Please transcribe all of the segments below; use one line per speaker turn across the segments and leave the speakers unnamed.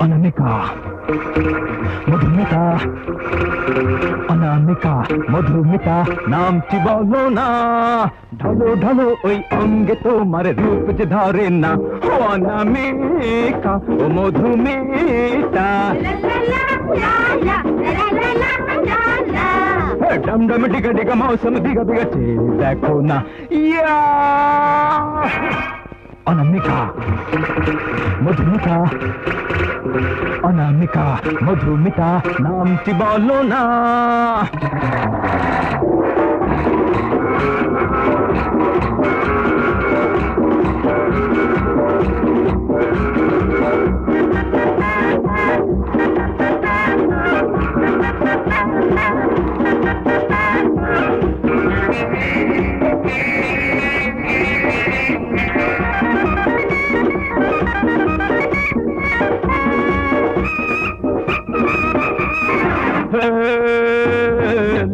অনামিকা, মধুমিতা। অনামিকা, মধুমিতা নামটি বলো না? ঢলো ঢলো ওই অঙ্গে তোমার রূপ যে ধরে না। ও অনামিকা, ও মধুমিতা। ডম ডম ডিগা ডিগা মৌসুম দিগা দিগা দেখো না। ইয়া! अनामिका मधुमिता अनामिका मधुमिता नाम की बोलो ना Thank you.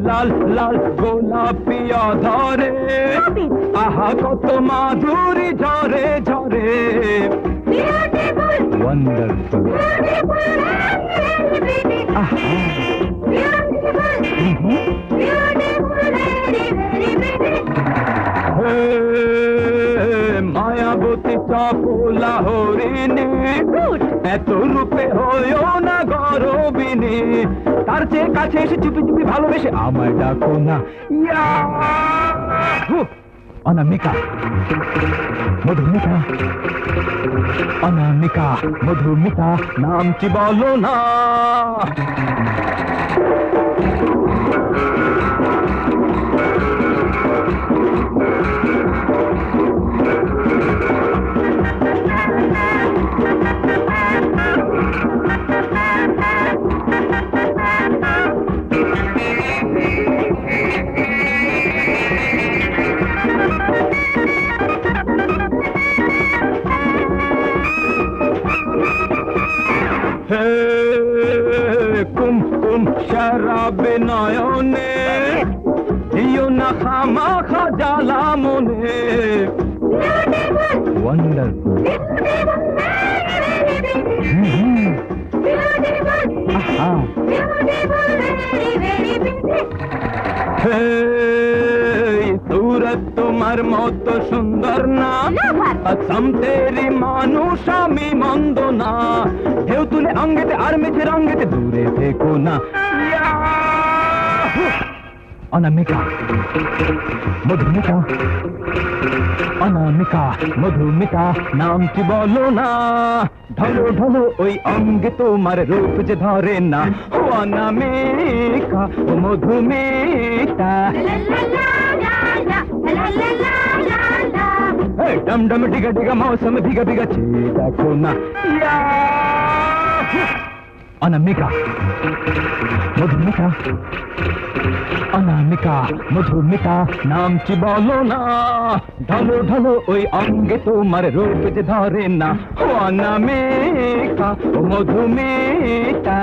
লাল লাল গোলাপিয়া ধরে আহা কত মাধুরী ঝরে ঝরে। ওয়ান্ডারফুল মায়াবতী চপলা হরিণী। এত রূপে তার চেয়ে কাছে এসে চুপি চুপি ভালোবেসে আমায় ডাকো না ইয়া অনামিকা মধুমিতা অনামিকা মধুমিতা নামটি বলো না হে কুম كم كم شراب نعيوني يونا خاما خجالاموني Wonderful. Mm-hmm. Aha. Hey. সুরত তোমার মতো সুন্দর না। আসম তেরি মানুষ আমি মন্দ না। ঢেউ তুলে অঙ্গেতে আর মেঝে রঙ্গেতে দূরে থেকো না! অনামিকা মধুমিতা। অনামিকা মধুমিতা নামটি বলো না? ঢলো ঢলো ওই অঙ্গে তোমার রূপ যে ধরে না। ও অনামিকা ও মধুমিতা डम डम डिगा डिगा मौसम भिगा भिगा चेता कोना अनामिका मधुमिका अनामिका मधुमिका नाम की बोलो ना ढलो ढलो ওই অঙ্গে তোমার रूप যে ধরে ना ও অনামিকা
মধুমিকা